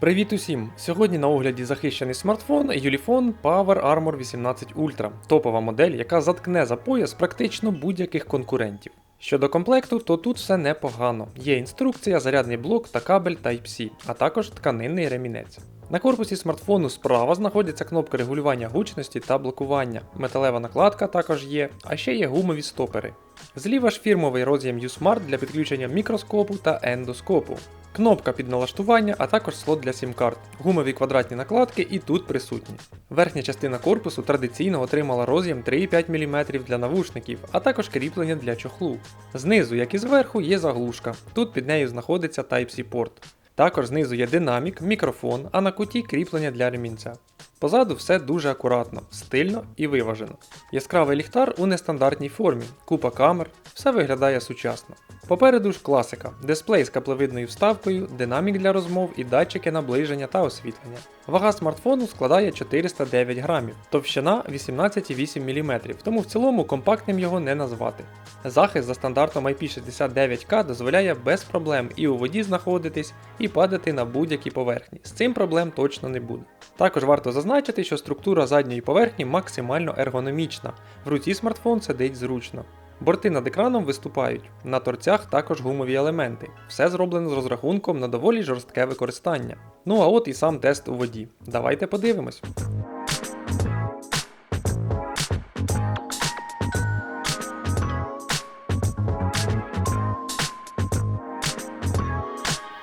Привіт усім! Сьогодні на огляді захищений смартфон Ulefone Power Armor 18 Ultra, топова модель, яка заткне за пояс практично будь-яких конкурентів. Щодо комплекту, то тут все непогано. Є інструкція, зарядний блок та кабель Type-C, а також тканинний ремінець. На корпусі смартфону справа знаходиться кнопка регулювання гучності та блокування. Металева накладка також є, а ще є гумові стопери. Зліва ж фірмовий роз'єм U-Smart для підключення мікроскопу та ендоскопу. Кнопка під налаштування, а також слот для сім-карт. Гумові квадратні накладки і тут присутні. Верхня частина корпусу традиційно отримала роз'єм 3,5 мм для навушників, а також кріплення для чохлу. Знизу, як і зверху, є заглушка. Тут під нею знаходиться Type-C порт. Також знизу є динамік, мікрофон, а на куті кріплення для ремінця. Позаду все дуже акуратно, стильно і виважено. Яскравий ліхтар у нестандартній формі, купа камер, все виглядає сучасно. Попереду ж класика: дисплей з каплевидною вставкою, динамік для розмов і датчики наближення та освітлення. Вага смартфону складає 409 грамів, товщина 18,8 мм, тому в цілому компактним його не назвати. Захист за стандартом IP69K дозволяє без проблем і у воді знаходитись, і падати на будь-які поверхні. З цим проблем точно не буде. Також варто зазначити, що структура задньої поверхні максимально ергономічна, в руці смартфон сидить зручно. Борти над екраном виступають, на торцях також гумові елементи. Все зроблено з розрахунком на доволі жорстке використання. Ну а от і сам тест у воді. Давайте подивимось.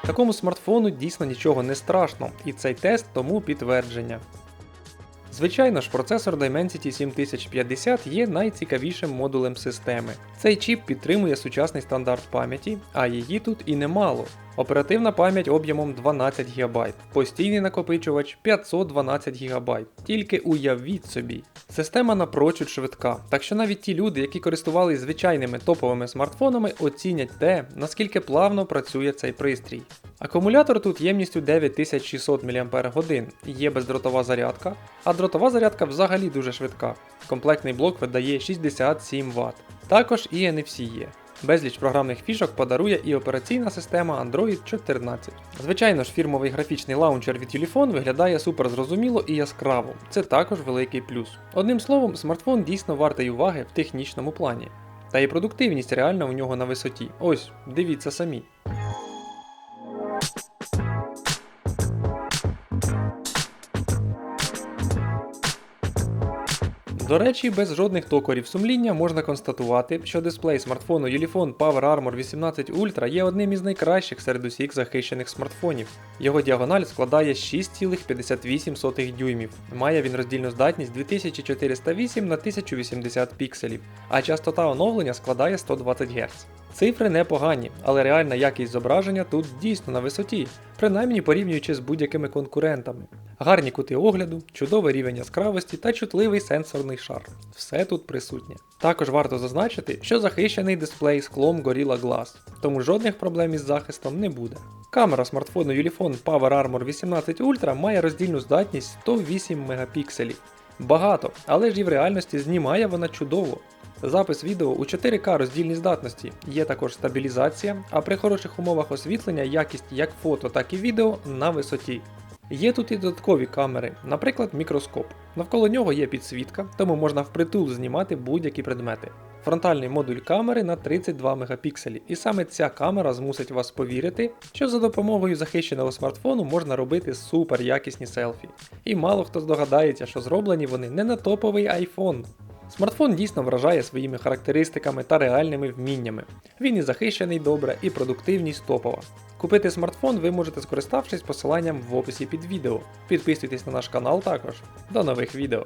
Такому смартфону дійсно нічого не страшно, і цей тест тому підтвердження. Звичайно ж, процесор Dimensity 7050 є найцікавішим модулем системи. Цей чіп підтримує сучасний стандарт пам'яті, а її тут і немало. Оперативна пам'ять об'ємом 12 ГБ, постійний накопичувач 512 ГБ. Тільки уявіть собі. Система напрочуд швидка, так що навіть ті люди, які користувалися звичайними топовими смартфонами, оцінять те, наскільки плавно працює цей пристрій. Акумулятор тут ємністю 9600 мАч, є бездротова зарядка, а дротова зарядка взагалі дуже швидка. Комплектний блок видає 67 Вт. Також і NFC є. Безліч програмних фішок подарує і операційна система Android 14. Звичайно ж, фірмовий графічний лаунчер від Юліфон виглядає супер зрозуміло і яскраво. Це також великий плюс. Одним словом, смартфон дійсно вартий уваги в технічному плані. Та і продуктивність реально у нього на висоті. Ось, дивіться самі. До речі, без жодних токарів сумління можна констатувати, що дисплей смартфону Ulefone Power Armor 18 Ultra є одним із найкращих серед усіх захищених смартфонів. Його діагональ складає 6,58 дюймів. Має він роздільну здатність 2408 на 1080 пікселів, а частота оновлення складає 120 Гц. Цифри непогані, але реальна якість зображення тут дійсно на висоті, принаймні порівнюючи з будь-якими конкурентами. Гарні кути огляду, чудовий рівень яскравості та чутливий сенсорний шар. Все тут присутнє. Також варто зазначити, що захищений дисплей склом Gorilla Glass, тому жодних проблем із захистом не буде. Камера смартфону Ulefone Power Armor 18 Ultra має роздільну здатність 108 мегапікселів. Багато, але ж і в реальності знімає вона чудово. Запис відео у 4К роздільній здатності, є також стабілізація, а при хороших умовах освітлення якість як фото, так і відео на висоті. Є тут і додаткові камери, наприклад, мікроскоп. Навколо нього є підсвітка, тому можна впритул знімати будь-які предмети. Фронтальний модуль камери на 32 мегапікселі, і саме ця камера змусить вас повірити, що за допомогою захищеного смартфону можна робити супер якісні селфі. І мало хто здогадається, що зроблені вони не на топовий iPhone. Смартфон дійсно вражає своїми характеристиками та реальними вміннями. Він і захищений добре, і продуктивність топова. Купити смартфон ви можете скориставшись посиланням в описі під відео. Підписуйтесь на наш канал також. До нових відео.